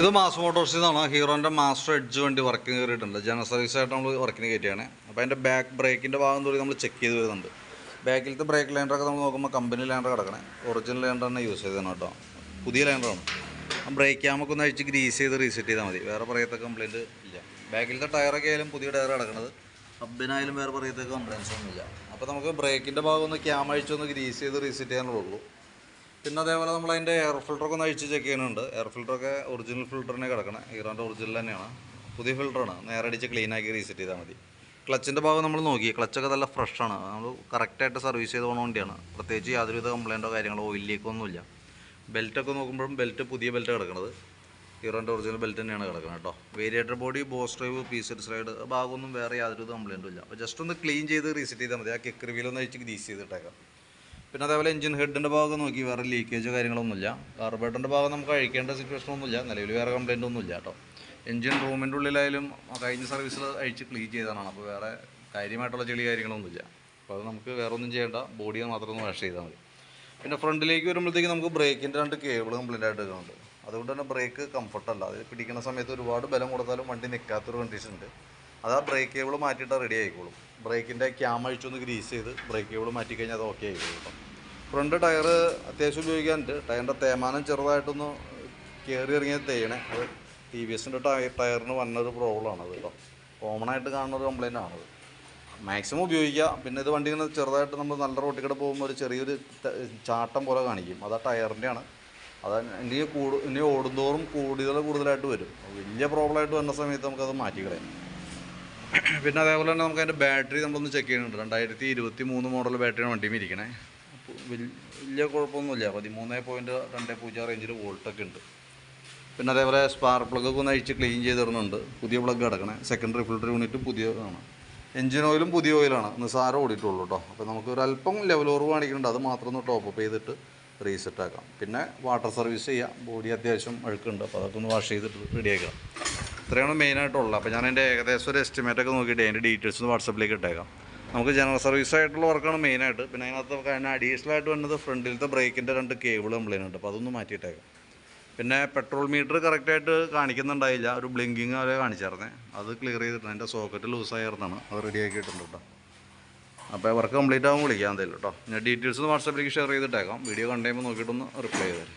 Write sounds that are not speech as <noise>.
ഇത് മാസ് മോട്ടോഴ്സിൽ നിന്നാണ് ഹീറോന്റെ മാസ്റ്റർ എഡ്ജ് വണ്ടി വർക്കിന് കയറിയിട്ടുണ്ട് ജനറൽ സർവീസ് ആയിട്ട് നമ്മൾ വർക്കിന് കയറ്റിയാണ് അപ്പോൾ അതിന്റെ ബാക്ക് ബ്രേക്കിന്റെ ഭാഗം തൊട്ട് നമ്മൾ ചെക്ക് ചെയ്ത് വരുന്നുണ്ട്. ബാക്കിലത്തെ ബ്രേക്ക് ലൈൻഡറൊക്കെ നമ്മൾ നോക്കുമ്പോൾ കമ്പനി ലൈൻഡർ കിടക്കണേ. ഒറിജിനൽ ലൈൻഡർ തന്നെ യൂസ് ചെയ്തതാണ് കേട്ടോ. പുതിയ ലൈൻഡറാണ് ബ്രേക്ക് ക്യാമൊക്കെ ഒന്ന് അഴിച്ച് ഗ്രീസ് ചെയ്ത് റീസെറ്റ് ചെയ്താൽ മതി. വേറെ പറയത്ത കംപ്ലയിന്റ് ഇല്ല. ബാക്കിലത്തെ ടയറൊക്കെ ആയാലും പുതിയ ടയർ കിടക്കുന്നത് ഹബിനായാലും വേറെ പറയത്തേക്ക് കംപ്ലയിൻസ് ഒന്നുമില്ല. അപ്പോൾ നമുക്ക് ബ്രേക്കിന്റെ ഭാഗം ഒന്ന് ക്യാമ അഴിച്ചൊന്ന് ഗ്രീസ് ചെയ്ത് റീസെറ്റ് ചെയ്യാനുള്ളൂ പിന്നെ അതേപോലെ നമ്മൾ അതിന്റെ എയർ ഫിൽറ്ററൊക്കെ ഒന്ന് അഴിച്ച് ചെക്ക് ചെയ്യുന്നുണ്ട്. എയർ ഫിൽറ്ററൊക്കെ ഒറിജിനൽ ഫിൽറ്ററിനെ കിടക്കണം. ഹീറോന്റെ ഒറിജിനൽ തന്നെയാണ്. പുതിയ ഫിൽറ്ററാണ് നേരെ അടിച്ച് ക്ലീൻ ആക്കി റീസെറ്റ് ചെയ്താൽ മതി. ക്ലച്ചിന്റെ ഭാഗം നമ്മൾ നോക്കി. ക്ലച്ചൊക്കെ നല്ല ഫ്രഷാണ് നമ്മൾ കറക്റ്റായിട്ട് സർവീസ് ചെയ്ത് പോകണ വണ്ടിയാണ്. പ്രത്യേകിച്ച് യാതൊരുവിധ കംപ്ലൈന്റോ കാര്യങ്ങളോ ഓയിൽ ലീക്കോ ഒന്നുമില്ല ബെൽറ്റൊക്കെ നോക്കുമ്പോഴും ബെൽറ്റ് പുതിയ ബെൽറ്റ് കിടക്കുന്നത് ഹീറോന്റെ ഒറിജിനൽ ബെൽറ്റ് തന്നെയാണ് കിടക്കുന്നത് കേട്ടോ. വേരിയേറ്റർ ബോഡി ബോസ് ഡ്രൈവ് പീസഡ് സൈഡ് ഭാഗമൊന്നും വേറെ യാതൊരുവിധ കംപ്ലൈന്റും ഇല്ല. അപ്പോൾ ജസ്റ്റ് ഒന്ന് ക്ലീൻ ചെയ്ത് റീസെറ്റ് ചെയ്താൽ മതി. ആ കിക്ക് റിവീലൊന്ന് അഴിച്ച് ഗ്രീസ് ചെയ്തിട്ടേക്കാം പിന്നെ അതേപോലെ എഞ്ചിൻ ഹെഡിന്റെ ഭാഗം നോക്കി വേറെ ലീക്കേജ് കാര്യങ്ങളൊന്നുമില്ല. കാർബേറ്ററിന്റെ ഭാഗം നമുക്ക് അഴിക്കേണ്ട സിറ്റുവേഷൻ ഒന്നുമില്ല. നിലവിൽ വേറെ കംപ്ലൈന്റ് ഒന്നുമില്ല കേട്ടോ. എഞ്ചിൻ റൂമിന്റെ ഉള്ളിലായാലും കഴിഞ്ഞ സർവീസിൽ അഴിച്ച് ക്ലീൻ ചെയ്താണ് അപ്പോൾ വേറെ കാര്യമായിട്ടുള്ള ചെളി കാര്യങ്ങളൊന്നുമില്ല. അപ്പോൾ അത് നമുക്ക് വേറെ ഒന്നും ചെയ്യേണ്ട. ബോഡിയെ മാത്രം ഒന്ന് വാഷ് ചെയ്താൽ മതി. പിന്നെ ഫ്രണ്ടിലേക്ക് വരുമ്പോഴത്തേക്ക് നമുക്ക് ബ്രേക്കിന്റെ രണ്ട് കേബിൾ കംപ്ലൈന്റ് ആയിട്ട് എടുക്കുന്നുണ്ട്. അതുകൊണ്ട് തന്നെ ബ്രേക്ക് കംഫർട്ടല്ല അത് പിടിക്കുന്ന സമയത്ത് ഒരുപാട് ബലം കൊടുത്താലും വണ്ടി നിൽക്കാത്തൊരു കണ്ടീഷൻ ഉണ്ട്. അത് ആ ബ്രേക്ക് കേബിൾ മാറ്റിയിട്ട് റെഡി ആയിക്കോളും. ബ്രേക്കിന്റെ ക്യാം അഴിച്ചൊന്ന് ഗ്രീസ് ചെയ്ത് ബ്രേക്ക് കേബിൾ മാറ്റി കഴിഞ്ഞാൽ അത് ഓക്കെ ആയിക്കോളും ഫ്രണ്ട് ടയർ അത്യാവശ്യം ഉപയോഗിക്കാനുണ്ട്. ടയറിന്റെ തേമാനം ചെറുതായിട്ടൊന്ന് കയറി ഇറങ്ങിയത് തേയണേ. അത് ടി വി എസിന്റെ ടയർ ടയറിന് വന്നൊരു പ്രോബ്ലമാണത് കേട്ടോ കോമൺ ആയിട്ട് കാണുന്ന ഒരു ആണത് മാക്സിമം ഉപയോഗിക്കുക പിന്നെ ഇത് വണ്ടി ഇങ്ങനെ ചെറുതായിട്ട് നമ്മൾ നല്ല റോട്ടിൽ കൂടെ പോകുമ്പോൾ ഒരു ചെറിയൊരു ചാട്ടം പോലെ കാണിക്കും. അത് ആ ടയറിന്റെയാണ് അത് ഇനി കൂടു ഇനി ഓടുന്തോറും കൂടുതൽ കൂടുതലായിട്ട് വരും. വലിയ പ്രോബ്ലമായിട്ട് വന്ന സമയത്ത് നമുക്കത് മാറ്റിക്കളയാം. <clears throat> പിന്നെ അതേപോലെ തന്നെ നമുക്ക് അതിന്റെ ബാറ്ററി നമ്മളൊന്ന് ചെക്ക് ചെയ്യുന്നുണ്ട്. രണ്ടായിരത്തി ഇരുപത്തി മൂന്ന് മോഡൽ ബാറ്ററിയാണ് വണ്ടിയും ഇരിക്കണേ. വലിയ കുഴപ്പമൊന്നുമില്ല. പതിമൂന്ന് പോയിന്റ് രണ്ട് പൂജ്യം റേഞ്ചിൽ വോൾട്ടൊക്കെ ഉണ്ട്. പിന്നെ അതേപോലെ സ്പാർക്ക് പ്ലഗൊക്കെ ഒന്ന് അഴിച്ച് ക്ലീൻ ചെയ്ത് തരുന്നുണ്ട്. പുതിയ പ്ലഗ് കിടക്കണേ. സെക്കൻഡറി ഫിൽട്ടർ യൂണിറ്റും പുതിയതാണ്. എഞ്ചിൻ ഓയിലും പുതിയ ഓയിലാണ്. നിസ്സാരം ഓടിയിട്ടുള്ളൂ കേട്ടോ അപ്പോൾ നമുക്ക് ഒരു അല്പം ലെവൽ കുറവ് കാണിക്കുന്നുണ്ട്. അത് മാത്രം ഒന്ന് ടോപ്പ് അപ്പ് ചെയ്തിട്ട് റീസെറ്റ് ആക്കാം. പിന്നെ വാട്ടർ സർവീസ് ചെയ്യാം. ബോഡി അത്യാവശ്യം അഴുക്കുണ്ട്. അപ്പോൾ അതൊക്കെ ഒന്ന് വാഷ് ചെയ്തിട്ട് റെഡിയാക്കാം ഇത്രയാണ് മെയിനായിട്ടുള്ളത്. അപ്പോൾ ഞാൻ എന്റെ ഏകദേശം ഒരു എസ്റ്റിമേറ്റ് ഒക്കെ നോക്കിയിട്ട് അതിന്റെ ഡീറ്റെയിൽസ് ഒന്ന് വാട്സപ്പിലേക്ക് ഇട്ടേക്കാം. നമുക്ക് ജനറൽ സർവീസ് ആയിട്ടുള്ള വർക്കാണ് മെയിനായിട്ട് പിന്നെ അതിനകത്ത് അതിന് അഡീഷണൽ ആയിട്ട് വന്നത് ഫ്രണ്ടിലത്തെ ബ്രേക്കിന്റെ രണ്ട് കേബിൾ കംപ്ലൈന്റ് ഉണ്ട് അപ്പോൾ അതൊന്ന് മാറ്റിയിട്ടേക്കാം. പിന്നെ പെട്രോൾ മീറ്റർ കറക്റ്റായിട്ട് കാണിക്കുന്നുണ്ടായില്ല. ഒരു ബ്ലിങ്കിങ് അവരെ കാണിച്ചായിരുന്നേ. അത് ക്ലിയർ ചെയ്തിട്ടുണ്ട്. എന്റെ സോക്കറ്റ് ലൂസായിരുന്നാണ് അത് റെഡി ആക്കിയിട്ടുണ്ട് കേട്ടോ അപ്പോൾ വർക്ക് കംപ്ലീറ്റ് ആകുമ്പോൾ വിളിക്കാം എന്തായാലും കേട്ടോ ഞാൻ ഡീറ്റെയിൽസ് വാട്സാപ്പിലേക്ക് ഷെയർ ചെയ്തിട്ടേക്കാം. വീഡിയോ കണ്ടുമ്പോൾ നോക്കിയിട്ടൊന്ന് റിപ്ലൈ ചെയ്തേരെ.